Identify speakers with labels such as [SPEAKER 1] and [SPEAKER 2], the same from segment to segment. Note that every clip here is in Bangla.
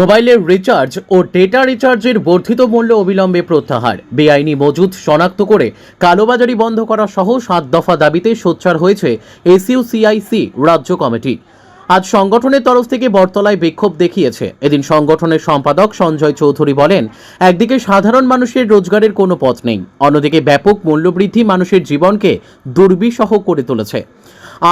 [SPEAKER 1] মোবাইলের রিচার্জ ও ডেটা রিচার্জের বর্ধিত মূল্য অবিলম্বে প্রত্যাহার। বেআইনি মজুদ শনাক্ত করে কালোবাজারি বন্ধ করা সহ সাত দফা দাবিতে সোচ্চার হয়েছে এসইউসিআইসি রাজ্য কমিটি। আজ সংগঠনের তরফ থেকে বটতলায় বিক্ষোভ দেখিয়েছে। এদিন সংগঠনের সম্পাদক সঞ্জয় চৌধুরী বলেন, একদিকে সাধারণ মানুষের রোজগারের কোনো পথ নেই, অন্যদিকে ব্যাপক মূল্যবৃদ্ধি মানুষের জীবনকে দুর্বিষহ করে তুলেছে।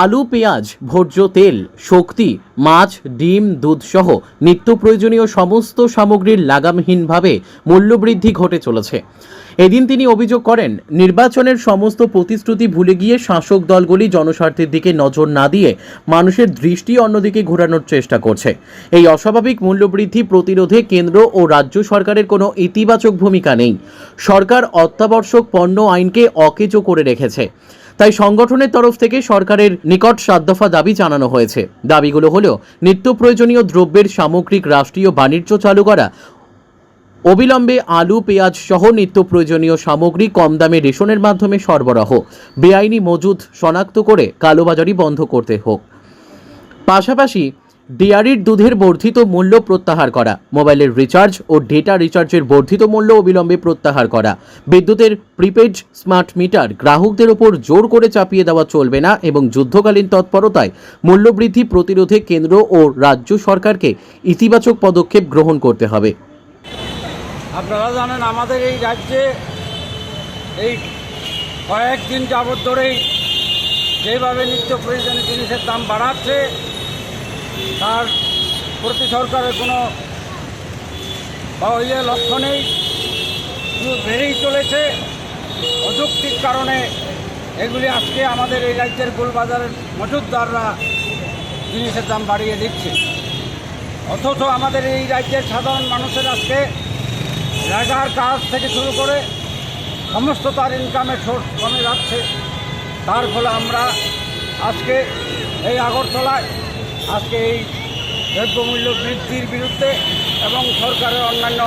[SPEAKER 1] আলু, পেঁয়াজ, ভোজ্য, তেল, শক্তি, মাছ, ডিম দুধসহ নিত্য প্রয়োজনীয় সমস্ত সামগ্রীর লাগামহীনভাবে মূল্যবৃদ্ধি ঘটে চলেছে। এদিন তিনি অভিযোগ করেন, নির্বাচনের সমস্ত প্রতিশ্রুতি ভুলে গিয়ে শাসক দলগুলি জনস্বার্থের দিকে নজর না দিয়ে মানুষের দৃষ্টি অন্যদিকে ঘোরানোর চেষ্টা করছে। এই অস্বাভাবিক মূল্যবৃদ্ধি প্রতিরোধে কেন্দ্র ও রাজ্য সরকারের কোনো ইতিবাচক ভূমিকা নেই। সরকার অত্যাবশ্যক পণ্য আইনকে অকেজো করে রেখেছে। তাই সংগঠনের তরফ থেকে সরকারের নিকট সাত দফা দাবি জানানো হয়েছে। দাবিগুলো হলো, নিত্য প্রয়োজনীয় দ্রব্যের সামগ্রিক রাষ্ট্রীয় বাণিজ্য চালু করা, অবিলম্বে আলু, পেঁয়াজ সহ নিত্য প্রয়োজনীয় সামগ্রী কম দামে রেশনের মাধ্যমে সরবরাহ, বেআইনি মজুদ শনাক্ত করে কালোবাজারি বন্ধ করতে হোক। পাশাপাশি ডিআরির দুধের বর্ধিত মূল্য প্রত্যাহার করা, মোবাইলের রিচার্জ ও ডেটা রিচার্জের বর্ধিত মূল্য অবিলম্বে প্রত্যাহার করা, বিদ্যুতের প্রিপেড স্মার্ট মিটার গ্রাহকদের ওপর জোর করে চাপিয়ে দেওয়া চলবে না এবং যুদ্ধকালীন তৎপরতায় মূল্যবৃদ্ধি প্রতিরোধে কেন্দ্র ও রাজ্য সরকারকে ইতিবাচক পদক্ষেপ গ্রহণ করতে হবে।
[SPEAKER 2] আপনারা জানেন, আমাদের এই রাজ্যে এই কয়েকদিন যাবৎ ধরেই যেভাবে নিত্য প্রয়োজনীয় জিনিসের দাম বাড়াচ্ছে তার প্রতি সরকারের কোনো ইয়ে লক্ষ্য নেই। বেড়েই চলেছে। অযৌক্তিক কারণে এগুলি আজকে আমাদের এই রাজ্যের গোলবাজারের মজুদদাররা জিনিসের দাম বাড়িয়ে দিচ্ছে। অথচ আমাদের এই রাজ্যের সাধারণ মানুষের আজকে জায়গার কাজ থেকে শুরু করে সমস্ত তার ইনকামের সোর্স কমে যাচ্ছে। তার ফলে আমরা আজকে এই আগরতলায় আজকে এই দ্রব্যমূল্য বৃদ্ধির বিরুদ্ধে এবং সরকারের অন্যান্য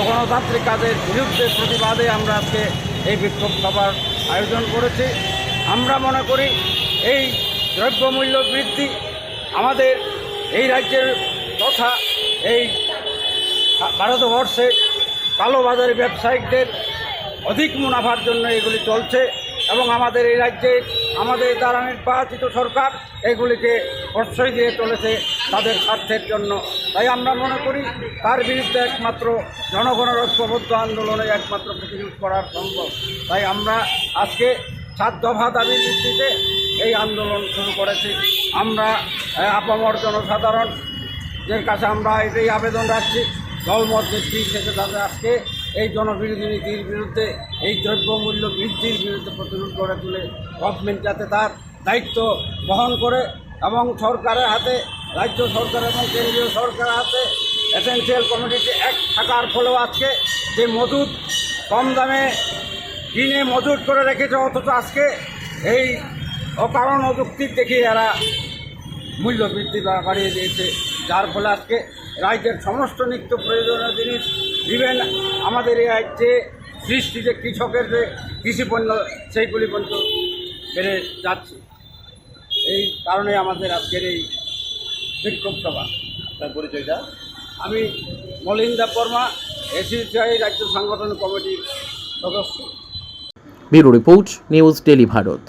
[SPEAKER 2] অগণতান্ত্রিক কাজের বিরুদ্ধে প্রতিবাদে আমরা আজকে এই বিক্ষোভ সভার আয়োজন করেছি। আমরা মনে করি এই দ্রব্যমূল্য বৃদ্ধি আমাদের এই রাজ্যের তথা এই ভারতবর্ষে কালোবাজারি ব্যবসায়িকদের অধিক মুনাফার জন্য এগুলি চলছে এবং আমাদের এই রাজ্যে আমাদের দ্বারা নির্বাচিত সরকার এগুলিকে প্রশ্রয় দিয়ে চলেছে তাদের স্বার্থের জন্য। তাই আমরা মনে করি, তার বিরুদ্ধে একমাত্র জনগণের ঐক্যবদ্ধ আন্দোলনে একমাত্র প্রতিরোধ করা সম্ভব। তাই আমরা আজকে সাত দফা দাবির ভিত্তিতে এই আন্দোলন শুরু করেছি। আমরা আপামর জনসাধারণ এর কাছে আমরা এটাই আবেদন রাখছি দলমত থেকে তাদের আজকে এই জনবিরোধী নীতির বিরুদ্ধে, এই দ্রব্যমূল্য বৃদ্ধির বিরুদ্ধে প্রতিরোধ করে তুলে গভর্নমেন্ট যাতে তার দায়িত্ব বহন করে এবং সরকারের হাতে, রাজ্য সরকার এবং কেন্দ্রীয় সরকারের হাতে এসেন্সিয়াল কমিটিতে এক থাকার ফলেও আজকে যে মজুদ কম দামে কিনে মজুদ করে রেখেছে, অথচ আজকে এই অকারণ অযৌক্তিক দেখিয়ে এরা মূল্য বৃদ্ধি বাড়িয়ে দিয়েছে। যার ফলে আজকে রাজ্যের সমস্ত নিত্য প্রয়োজনীয় জিনিস ইভেন আমাদের এই রাজ্যে সৃষ্টি যে কৃষকের যে কৃষিপণ্য সেইগুলি পর্যন্ত বেড়ে যাচ্ছে। এই কারণে আমাদের আজকের এই বিক্ষোভ সভা।
[SPEAKER 3] আপনার পরিচয়টা?
[SPEAKER 2] আমি মলিন্দা বর্মা এসিসিআই রাজ্য সংগঠন কমিটির সদস্য।
[SPEAKER 1] Bureau report news daily Bharat.